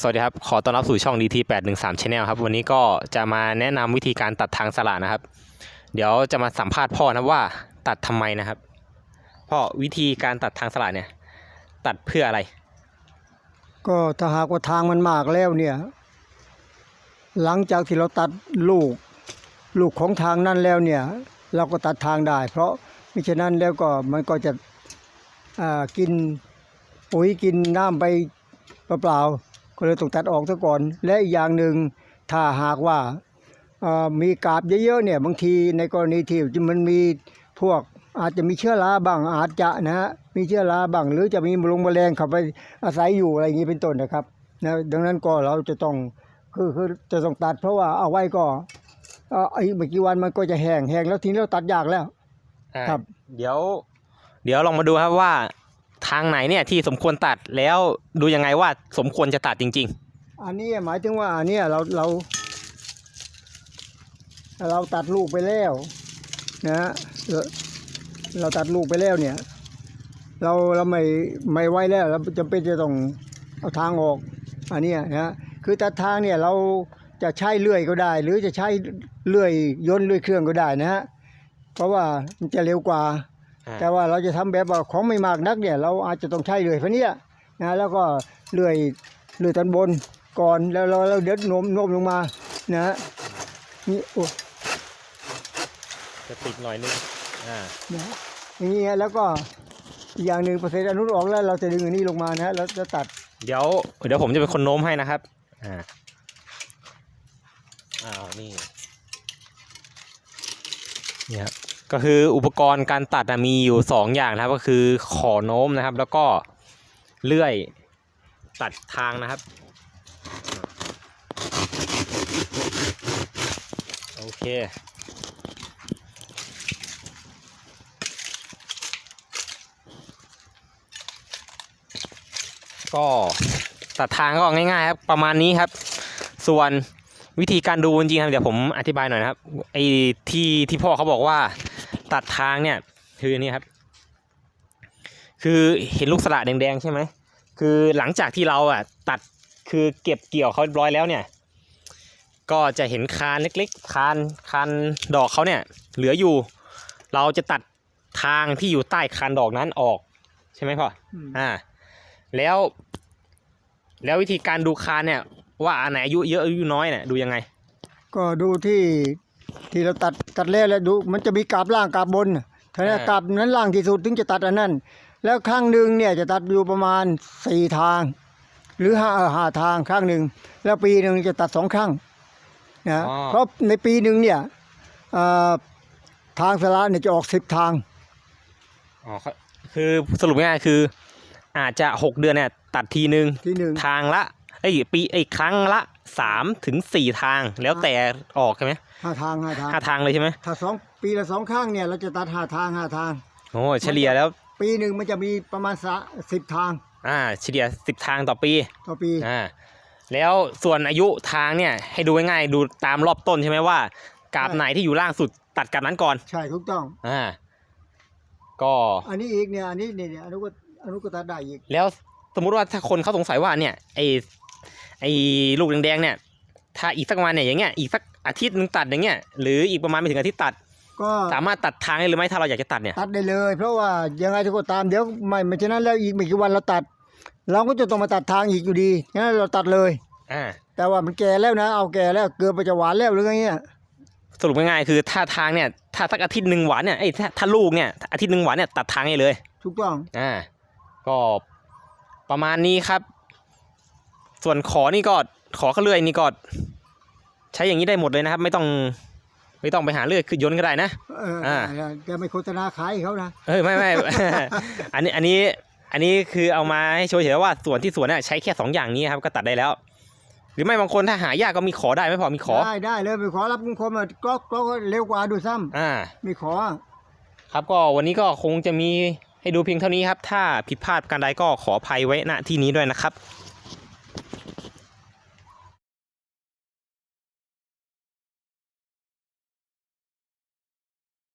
สวัสดีครับ ขอต้อนรับสู่ช่อง DT 8 1 3 Channel ครับ วันนี้ก็จะมาแนะนำวิธีการตัดทางสละนะครับ เดี๋ยวจะมาสัมภาษณ์พ่อนะครับว่าตัดทำไมนะครับ พ่อวิธีการตัดทางสละเนี่ย ตัดเพื่ออะไร ก็ถ้าหากว่าทางมันมากแล้วเนี่ย หลังจากที่เราตัดลูก ลูกของทางนั้นแล้วเนี่ย เราก็ตัดทางได้ เพราะมิฉะนั้นแล้วก็มันก็จะกินปุ๋ยกินน้ำไปเปล่าๆ ก็เลยต้องตัดออกซะก่อน และอีกอย่างหนึ่งถ้าหากว่ามีกาบเยอะๆเนี่ยบางทีในกรณีที่มันมีพวกอาจจะมีเชื้อราบ้างอาจจะนะฮะมีเชื้อราบ้างหรือจะมีมลงแมลงเข้าไปอาศัยอยู่อะไรอย่างนี้เป็นต้นนะครับนะดังนั้นก็เราจะต้องคือคือจะต้องตัดเพราะว่าเอาไว้ก็เอ่ออีกไม่กี่วันมันก็จะแห้งแห้งแล้วทีนี้เราตัดยากแล้ว ครับ เดี๋ยว เดี๋ยวลองมาดูครับว่า ทางไหนเนี่ยที่สมควรตัดแล้วดูยังไงว่าสมควรจะตัดจริง อันนี้หมายถึงว่าอันเนี้ยเราเรา เราตัดลูกไปแล้วนะฮะเราเราตัดลูกไปแล้วเนี่ย เราเราไม่ไม่ไว้แล้วเราจำเป็นจะต้องเอาทางออกอันเนี้ยนะฮะคือตัดทางเนี่ยเราจะใช้เลื่อยก็ได้ หรือจะใช้เลื่อยยนต์เลื่อยเครื่องก็ได้นะฮะเพราะว่ามันจะเร็วกว่า แต่ว่าเราจะทำแบบว่าของไม่มากนักเนี่ย เราอาจจะต้องใช้เลื่อยพวกเนี้ยนะแล้วก็เลื่อยเลื่อยตอนบนก่อนแล้วเราเราเด็ดโน้มโน้มลงมานะฮะนี่โอ้จะติดหน่อยนึงอ่านะฮะอย่างนี้ฮะแล้วก็อีกอย่างหนึ่งเปอร์เซ็นต์อนุออกแล้วเราจะดึงอันนี้ลงมานะฮะแล้วจะตัด เดี๋ยวเดี๋ยวผมจะเป็นคนโน้มให้นะครับอ่าอ้าวนี่เนี่ยครับ ก็คืออุปกรณ์การตัดมีอยู่สองอย่างนะครับ ก็คือขอโน้มนะครับ แล้วก็เลื่อยตัดทางนะครับ โอเคก็ตัดทางก็ง่ายๆครับประมาณนี้ครับ ส่วนวิธีการดูจริงๆครับเดี๋ยวผมอธิบายหน่อยนะครับไอ้ที่ที่พ่อเขาบอกว่า ตัดทางเนี่ยคืออนนี่ครับ คือเห็นลูกสละแดงๆใช่ไหมคือหลังจากที่เราอะตัดคือเก็บเกี่ยวเขาเรียบร้อยแล้วเนี่ย ก็จะเห็นคานเล็กๆ คานคานดอกเขาเนี่ย เหลืออยู่ เราจะตัดทางที่อยู่ใต้คานดอกนั้นออกใช่ไหมพ่ออืมอ่า แล้ว แล้ววิธีการดูคานเนี่ย ว่าอันไหนอายุเยอะอายุน้อยเนี่ยดูยังไง ก็ดูที่ ที่เราตัดตัดแล้วแล้วดู มันจะมีกาบล่างกาบบนถ้าเนี่ยอ่ากาบนั้นล่างที่สุดถึงจะตัดอันนั้น แล้วข้างหนึ่งเนี่ยจะตัดอยู่ประมาณสี่ทาง หรือห้าเออห้าทางข้างหนึ่งแล้วปีหนึ่งจะตัดสองข้างนะอ๋อ เพราะในปีหนึ่งเนี่ยเอ่อทางสละเนี่ยจะออกสิบทาง อ๋อเขาคือสรุปง่ายๆคือ อาจจะหกเดือนเนี่ยตัดทีหนึ่งที่หนึ่ง ทางละไอ้ยปีไอ้ยครั้งละสามถึงสี่ทางแล้วแต่ออกใช่ไหมห้าทางห้าทางห้าทางเลยใช่ไหมถ้าสองปีละสองข้างเนี่ยเราจะตัดห้าทางห้าทางโอ้เฉลี่ยแล้ว ปีหนึ่งมันจะมีประมาณสสิบทาง อ่า เฉลี่ยสิบทางต่อปี ต่อปีอ่าแล้วส่วนอายุทางเนี่ยให้ดูง่ายๆดูตามรอบต้นใช่ไหมว่ากาบไหนที่อยู่ล่างสุดตัดกาบนั้นก่อน ใช่ถูกต้องอ่าก็อันนี้อีกเนี่ยอันนี้เนี่ยเนี่ยอนุก็อนุก็ตัดได้อีก แล้วสมมุติว่าถ้าคนเขาสงสัยว่าเนี่ยไอ ไอลูกแดงๆเนี่ย ถ้าอีกสักวันเนี่ยอย่างเงี้ย อีกสักอาทิตย์หนึงตัดอย่างเงี้ย หรืออีกประมาณไม่ถึงอาทิตย์ตัด ก็สามารถตัดทางได้หรือไม่ถ้าเราอยากจะตัดเนี่ย ตัดได้เลย เพราะว่ายังไงก็ตามเดี๋ยวไม่ไม่ฉะนั้นแล้วอีกไม่กี่วันเราตัด เราก็จะต้องมาตัดทางอีกอยู่ดีงั้นเราตัดเลย อ่า แต่ว่ามันแก่แล้วนะ เอาแก่แล้วเกลือไปจะหวานแล้วหรือไงเนี่ยสรุปง่ายๆคือถ้าทางเนี่ยถ้าสักอาทิตย์หนึ่งหวานเนี่ยไอยถ้าถ้าลูกเนี่ยอาทิตย์หนึ่งหวานเนี่ยตัดทางให้เลย ถูกต้อง อ่าก็ประมาณนี้ครับ ส่วนขอนี่ก็ขอเขาเลื่อยนี่ก็ใช้อย่างนี้ได้หมดเลยนะครับ ไม่ต้องไม่ต้องไปหาเลื่อยคือยนต์ก็ได้นะเอออ่าแกไม่โฆษณาขายเขานะเฮ้ยไม่ไม่ อันนี้อันนี้อันนี้คือเอามาให้โชว์เฉยๆว่าส่วนที่สวนเนี่ยใช้แค่สองอย่างนี้ครับก็ตัดได้แล้ว หรือไม่บางคนถ้าหายากก็มีขอได้ไม่พอมีขอได้ได้เลยไปขอรับคุณคมก็ก็เร็วกว่าดูซ้ำอ่า มีขอ ครับก็วันนี้ก็คงจะมีให้ดูเพียงเท่านี้ครับ ถ้าผิดพลาดการใดก็ขออภัยไว้ณที่นี้ด้วยนะครับ